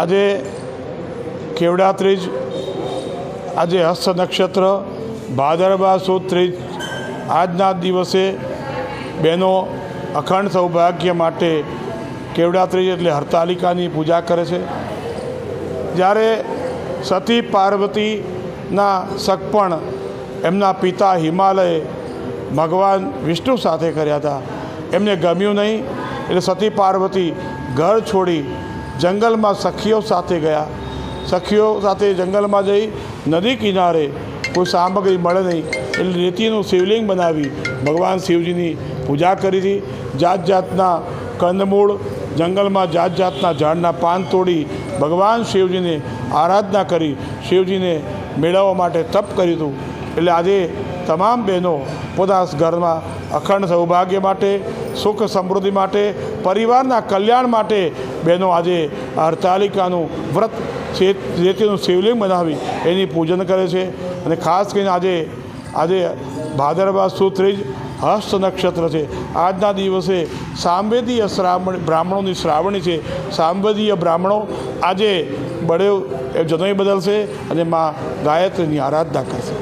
આજે કેવડા ત્રીજ આજે હસ્ત નક્ષત્ર, ભાદરવા સુદ ત્રીજ આજના દિવસે બહેનો અખંડ સૌભાગ્ય માટે કેવડા ત્રીજ એટલે હરતાલિકાની પૂજા કરે છે. જ્યારે સતી પાર્વતીના સગપણ એમના પિતા હિમાલયે ભગવાન વિષ્ણુ સાથે કર્યા હતા. એમને ગમ્યું નહીં, એટલે સતી પાર્વતી ઘર છોડી જંગલમાં સખીઓ સાથે ગયા. સખીઓ સાથે જંગલમાં જઈ નદી કિનારે કોઈ સામગ્રી મળે નહીં. એટલે રેતીનું શિવલિંગ બનાવી ભગવાન શિવજીની પૂજા કરી હતી. જાત જાતના કંદમૂળ જંગલમાં જાત જાતના ઝાડના પાન તોડી ભગવાન શિવજીને આરાધના કરી. શિવજીને મેળવવા માટે તપ કર્યું હતું. એટલે આજે તમામ બહેનો પોતાના ઘરમાં અખંડ સૌભાગ્ય માટે, સુખ સમૃદ્ધિ માટે, પરિવારના કલ્યાણ માટે બહેનો આજે હરતાલિકાનું વ્રત છે રેતીનું શિવલિંગ બનાવી એની પૂજન કરે છે. અને ખાસ કરીને આજે આજે ભાદરવા સુત્રીજ હસ્ત નક્ષત્ર છે. આજના દિવસે સાંવેદીય શ્રાવણ બ્રાહ્મણોની શ્રાવણી છે. સાંવેદીય બ્રાહ્મણો આજે બળે જનોઈ બદલશે અને મા ગાયત્રીની આરાધના કરશે.